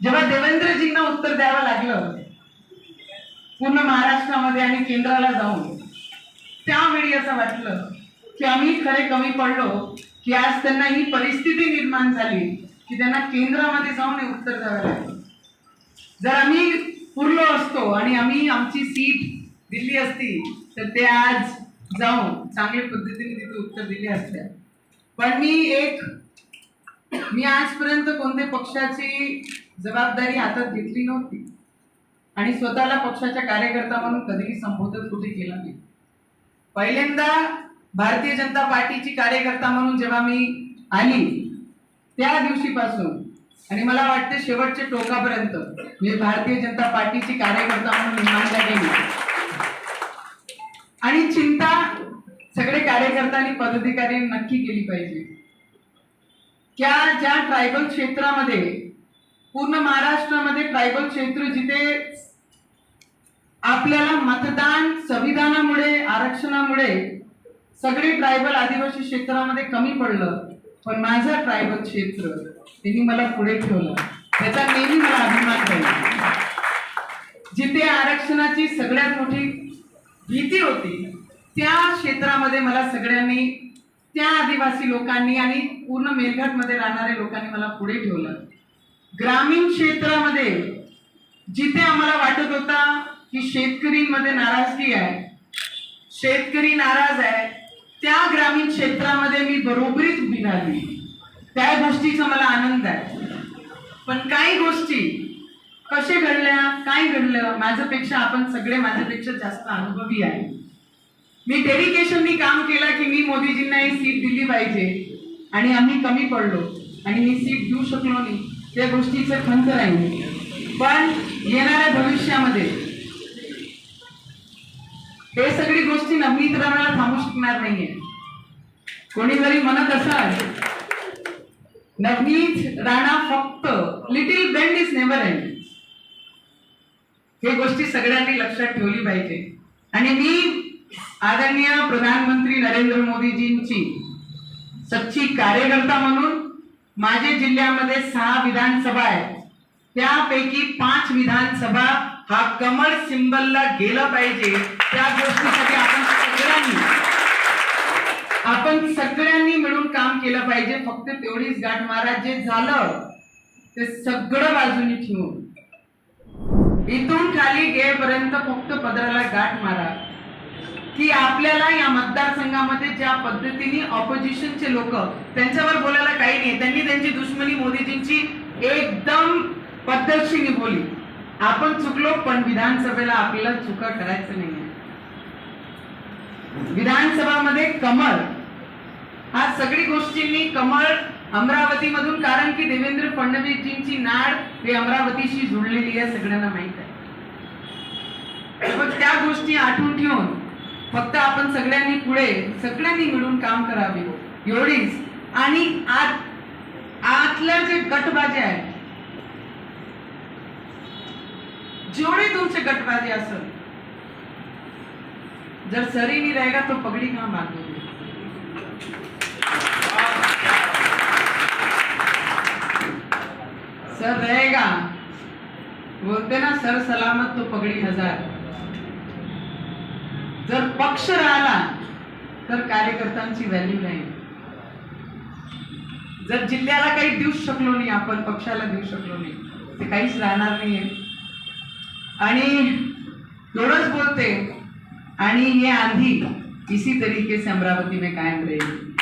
जेव्हा देवेंद्रजींना उत्तर द्यावं लागलं पूर्ण महाराष्ट्रामध्ये आणि केंद्राला जाऊन त्यावेळी असं वाटलं की आम्ही खरे कमी पडलो की आज त्यांना ही परिस्थिती निर्माण झाली की त्यांना केंद्रामध्ये जाऊन हे उत्तर द्यावं लागलं. जर आम्ही पुरलो असतो आणि आम्ही आमची सीट दिली असती तर ते आज जाऊन चांगल्या पद्धतीने तिथे उत्तर दिले असते. पण मी एक मी आजपर्यंत कोणत्या पक्षाची जबाबदारी हातात घेतली नव्हती. आणि स्वतःला पक्षाच्या कार्यकर्ता म्हणून कधीही संबोधन कुठे केला नाही. पहिल्यांदा भारतीय जनता पार्टीची कार्यकर्ता म्हणून जेव्हा मी आली त्या दिवशीपासून आणि मला वाटतं शेवटच्या टोकापर्यंत मी भारतीय जनता पार्टीची कार्यकर्ता म्हणून निर्माण गेली. आणि चिंता सगळे कार्यकर्ता आणि पदाधिकारी नक्की केली पाहिजे. त्या ज्या ट्रायबल क्षेत्रामध्ये पूर्ण महाराष्ट्रामध्ये ट्रायबल क्षेत्र जिथे आपल्याला मतदान संविधानामुळे आरक्षणामुळे सगळे ट्रायबल आदिवासी क्षेत्रामध्ये कमी पडलं. पण माझं ट्रायबल क्षेत्र त्यांनी मला पुढे ठेवलं. त्याचा नेहमी मला अभिमान राहील. जिथे आरक्षणाची सगळ्यात मोठी भीती होती त्या क्षेत्रामध्ये मला सगळ्यांनी त्या आदिवासी लोकांनी आणि पूर्ण मेलघाटमध्ये राहणाऱ्या लोकांनी मला पुढे ठेवलं. ग्रामीण क्षेत्रामध्ये जिथे आम्हाला वाटत होता की शेतकरीमध्ये नाराजगी आहे शेतकरी नाराज आहे त्या ग्रामीण क्षेत्रामध्ये मी बरोबरीत उभी राहिली. त्या गोष्टीचा मला आनंद आहे. पण काही गोष्टी कसे घडल्या काय घडलं माझ्यापेक्षा आपण सगळे माझ्यापेक्षा जास्त अनुभवी आहे. मी डेडिकेशननी काम केलं की मी मोदीजींना ही सीट दिली पाहिजे. आणि आम्ही कमी पडलो. आणि ही सीट देऊ शकलो नाही. त्या गोष्टीचं खंत राहील पण येणाऱ्या भविष्यामध्ये हे सगळी गोष्टी नवनीत राणाला थांबू शकणार नाहीये. कोणी जरी म्हणत असाल नवनीत राणा फक्त little bend is never end हे गोष्टी सगळ्यांनी लक्षात ठेवली पाहिजे. आणि मी आदरणीय प्रधानमंत्री नरेंद्र मोदीजींची सच्ची कार्यकर्ता म्हणून माझ्या जिल्ह्यामध्ये सहा विधानसभा आहेत. त्यापैकी पाच विधानसभा हा कमळ सिंबलला गेला पाहिजे. त्या गोष्टीसाठी आपण सगळ्यांनी आपण सगळ्यांनी मिळून काम केलं पाहिजे. फक्त तेवढीच गाठ मारा जे झालं ते सगळं बाजूनी ठेवून. इथून खाली गेपर्यंत फक्त पदराला गाठ मारा की आपल्याला या मतदारसंघामध्ये ज्या पद्धतीने ऑपोजिशनचे लोक त्यांच्यावर बोलायला काही नाही. त्यांनी त्यांची दुश्मनी मोदीजींची एकदम पद्धतशीने बोली आपण चुकलो पण विधानसभेला आपल्याला चुका करायचं नाही विधानसभामध्ये कमळ. हा सगळी गोष्टींनी कमळ अमरावती मधून कारण की देवेंद्र फडणवीसजींची नाड ही अमरावतीशी जुळलेली आहे सगळ्यांना माहीत आहे. त्या गोष्टी आठवून ठेवून फक्त आपण सगळ्यांनी पुढे सगळ्यांनी मिळून काम करावे. एवढीच. आणि आत आतल्या जे गटबाजी आहे जेवढे तुमचे गटबाजी असेल जर सरी नहीं रहेगा तो पगड़ी का बांधोगे सर रहेगा. बोलते ना सर सलामत तो पगड़ी हजार. जर पक्ष राहिला तर कार्यकर्त्यांची व्हॅल्यू नाही. जर जिल्ह्याला काही देऊ शकलो नाही आपण पक्षाला देऊ शकलो नाही ते काहीच राहणार नाहीये. आणि एवढंच बोलते आणि हे आंधी इसी तरीके से अमरावती में कायम रहेगी